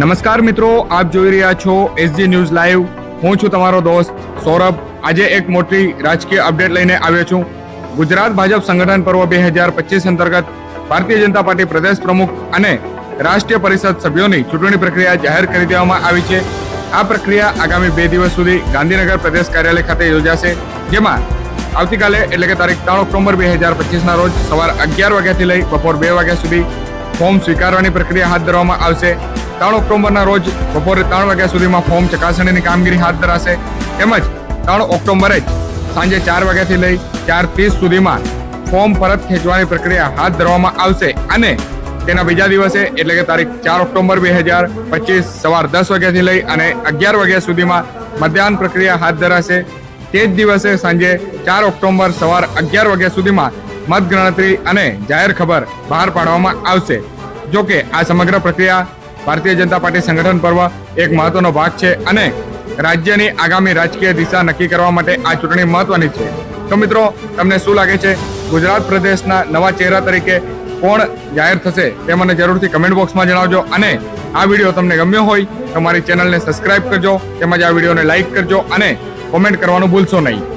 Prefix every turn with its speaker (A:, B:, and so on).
A: નમસ્કાર મિત્રો, આપ જોઈ રહ્યા છો એસજી ન્યૂઝ લાઈવ. હું છું તમારો દોસ્ત સૌરભ. આજે એક મોટી રાજકીય અપડેટ લઈને આવ્યો છું. ગુજરાત ભાજપ સંગઠન પર્વ બે હજાર પચીસ અંતર્ગત ભારતીય જનતા પાર્ટી પ્રદેશ પ્રમુખ અને રાષ્ટ્રીય પરિષદ સભ્યોની ચૂંટણી પ્રક્રિયા જાહેર કરી દેવામાં આવી છે. આ પ્રક્રિયા આગામી બે દિવસ સુધી ગાંધીનગર પ્રદેશ કાર્યાલય ખાતે યોજાશે, જેમાં આવતીકાલે, એટલે કે તારીખ ત્રણ ઓક્ટોબર બે હજાર પચીસના રોજ સવાર અગિયાર વાગ્યાથી લઈ બપોર બે વાગ્યા સુધી ફોર્મ સ્વીકારવાની પ્રક્રિયા હાથ ધરવામાં આવશે. ત્રણ ઓક્ટોબરના રોજ બપોરે ત્રણ વાગ્યા સુધીમાં ફોર્મ ચકાસણીની કામગીરી હાથ ધરાશે. તેમજ ત્રણ ઓક્ટોબરે જ સાંજે ચાર વાગ્યાથી લઈ ચાર ત્રીસ સુધીમાં ફોર્મ પરત ખેંચવાની પ્રક્રિયા હાથ ધરવામાં આવશે અને તેના બીજા દિવસે, એટલે કે તારીખ ચાર ઓક્ટોબર બે હજાર પચીસ સવાર દસ વાગ્યાથી લઈ અને અગિયાર વાગ્યા સુધીમાં મતદાન પ્રક્રિયા હાથ ધરાશે. તે જ દિવસે સાંજે ચાર ઓક્ટોબર સવાર અગિયાર વાગ્યા સુધીમાં મતગણતરી અને જાહેર ખબર બહાર પાડવામાં આવશે. જોકે આ સમગ્ર પ્રક્રિયા ભારતીય જનતા પાર્ટી સંગઠન પર્વ એક મહત્વનો ભાગ છે અને રાજ્યની આગામી રાજકીય દિશા નક્કી કરવા માટે આ ચૂંટણી મહત્વની છે. તો મિત્રો, તમને શું લાગે છે? ગુજરાત પ્રદેશના નવા ચહેરા તરીકે કોણ જાહેર થશે તે મને જરૂરથી કમેન્ટ બોક્સમાં જણાવજો અને આ વીડિયો તમને ગમ્યો હોય તો મારી ચેનલને સબસ્ક્રાઇબ કરજો તેમજ આ વિડીયોને લાઇક કરજો અને કોમેન્ટ કરવાનું ભૂલશો નહીં.